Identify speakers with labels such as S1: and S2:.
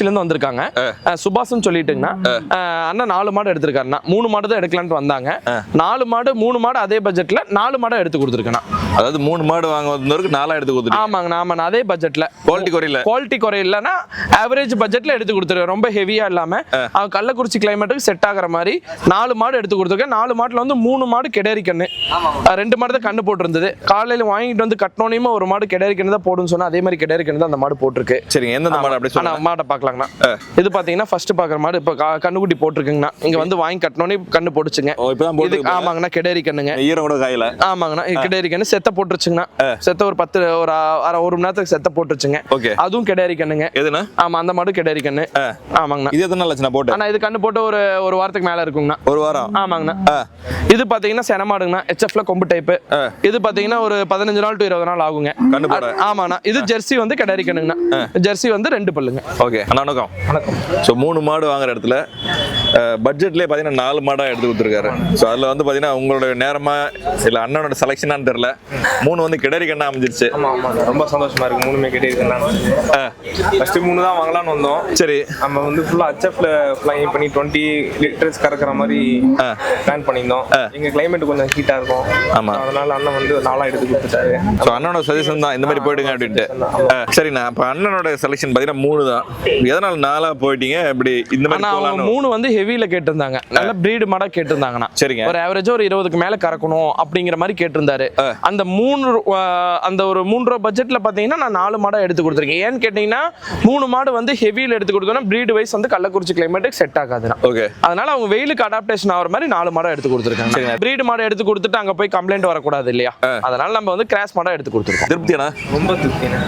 S1: இருந்து வந்திருக்காங்க. சுபாஷ்னு சொல்லிட்டுங்கண்ணா அஹ் அண்ணன் நாலு மாடு எடுத்திருக்காருண்ணா. மூணு மாடு தான் எடுக்கலான்ட்டு வந்தாங்க. நாலு மாடு மூணு மாடு அதே பட்ஜெட்ல நாலு மாடு எடுத்து கொடுத்துருக்கேண்ணா.
S2: அதாவது மூணு மாடு வாங்க வந்தவருக்கு நாலா எடுத்து கொடுத்துட்டு
S1: ஆமாங்கண்ணா ஆமாண்ணா அதே பட்ஜெட்ல
S2: குவாலிட்டி குறையில.
S1: குவாலிட்டி குறை இல்லைன்னா ஆவரேஜ் பட்ஜெட்ல எடுத்து கொடுத்துருக்கேன். ரொம்ப ஹெவியா இல்லாம அவன் கள்ளக்குறிச்சி கிளைமேட்டுக்கு செட் ஆகுற மாதிரி நாலு மாடு எடுத்து கொடுத்துருக்கேன். நாலு மாட்டுல வந்து மூணு மாடு கெடேரி கண்ணு ரெண்டு மாடு தான் கண்ணு போட்டிருந்தது. காலையில வாங்கிட்டு வந்து கட்டணோனையுமே ஒரு மாடு கெடேரி கண்ணு தான் போடுன்னு சொன்னா அதே மாதிரி கெடேரி கண்ணு தான் அந்த மாடு போட்டிருக்கு.
S2: சரிங்க எந்தெந்த மாடு அப்படி
S1: ஆனா
S2: சொல்லுங்க
S1: மாடை பார்க்கலாங்கண்ணா. இது பாத்தீங்கன்னா ஃபர்ஸ்ட் பாக்குற மாடு. இப்ப கண்ணுக்குட்டி போட்டிருக்குங்கண்ணா. இங்க வந்து வாங்கி கட்டணோனே கண்ணு போட்டுச்சுங்க. இது ஆமாங்கண்ணா கெடேரி கண்ணுங்க.
S2: ஈரம் கூட காயில?
S1: ஆமாங்கண்ணா கெடேரி கண்ணு. செத்த போட்டுருச்சுங்கண்ணா. செத்த ஒரு பத்து ஒரு அரை ஒரு மணி நேரத்துக்கு செத்த போட்டுருச்சுங்க.
S2: ஓகே.
S1: அதுவும் கெடேரி கண்ணுங்க.
S2: எதுனா
S1: ஆமா அந்த மாடு கெடேரி கண்ணு. ஆமாங்கண்ணா.
S2: இது எத்தனை ஆச்சுண்ணா போட்டு?
S1: ஆனா இது கண்ணு போட்டு ஒரு ஒரு வாரத்துக்கு மேல இருக்குங்கண்ணா.
S2: ஒரு வாரம்?
S1: ஆமாங்கண்ணா. இது பாத்தீங்கன்னா சென மாடுங்கண்ணா. ஹெச்எஃப்ல கொம்பு டைப்பு இது பாத்தீங்கன்னா ஒரு பதினஞ்சு நாள் டு இருபது நாள் ஆகுங்க.
S2: கண்ணு போட.
S1: ஆமாண்ணா. இது ஜெர்சி வந்து கெடேரி கண்ணுங்கண்ணா. ஜெர்சி வந்து ரெண்டு பல்லுங்க.
S2: ஓகே. அண்ணா வணக்கம்.
S1: வணக்கம்.
S2: ஸோ மூணு மாடு வாங்குற இடத்துல பட்ஜெட்லேயே பார்த்தீங்கன்னா நாலு மாடாக எடுத்து கொடுத்துருக்காரு. ஸோ அதில் வந்து பார்த்தீங்கன்னா உங்களோட நேரமா இல்லை அண்ணனோட செலெக்ஷனான்னு தெரில மூணு வந்து கிடரி கண்ணா அமைஞ்சிருச்சு.
S3: ஆமா ஆமா. ரொம்ப சந்தோஷமா இருக்கு. மூணுமே கேட்டிருக்கேன் ஃபர்ஸ்ட் மூணு தான் வாங்கலாம்னு வந்தோம்.
S2: சரி.
S3: நம்ம வந்து ஃபுல்லா ஹச்எஃப்ல ஃப்ளைங் பண்ணி டுவெண்ட்டி லிட்டர்ஸ் கறக்குற மாதிரி பிளான் பண்ணியிருந்தோம். எங்க கிளைமேட் கொஞ்சம் ஹீட்டா இருக்கும்.
S2: ஆமா.
S3: அதனால அண்ணன் வந்து நாளா எடுத்து கொடுத்துட்டாரு.
S2: ஸோ அண்ணனோட சஜஷன் தான். இந்த மாதிரி போயிடுங்க அப்படின்ட்டு. ஆ, சரிண்ணா. அப்போ அண்ணனோட செலெக்ஷன் பார்த்தீங்கன்னா மூணு தான். எதனால நாலாக போயிட்டீங்க? இப்படி இந்த மாதிரி
S1: மூணு வந்து ஹெவியில கேட்டிருந்தாங்க. நல்ல பிரீடு மாடா கேட்டிருந்தாங்கண்ணா.
S2: சரிங்க.
S1: ஒரு ஆவரேஜா ஒரு இருபதுக்கு மேல கறக்கணும் அப்படிங்கிற மாதிரி கேட்டிருந்தாரு. அந்த மூணு அந்த ஒரு மூணு ரூபா பட்ஜெட்ல பாத்தீங்கன்னா நான் நாலு மாடா எடுத்து கொடுத்துருக்கேன். ஏன்னு கேட்டீங்கன்னா மூணு மாடு வந்து ஹெவியில எடுத்து கொடுத்தோம்னா பிரீடு வைஸ் வந்து கள்ளக்குறிச்சி கிளைமேட்டுக்கு செட் ஆகாதுண்ணா.
S2: ஓகே.
S1: அதனால அவங்க வெயிலுக்கு அடாப்டேஷன் ஆகிற மாதிரி நாலு மாடா எடுத்து கொடுத்துருக்காங்க. பிரீடு மாடை எடுத்து கொடுத்துட்டு அங்க போய் கம்ப்ளைண்ட் வரக்கூடாது இல்லையா? அதனால நம்ம வந்து கிராஸ் மாடா எடுத்து கொடுத்துருக்கோம்.
S2: திருப்தியாண்ணா?
S3: ரொம்ப திருப்திண்ணே.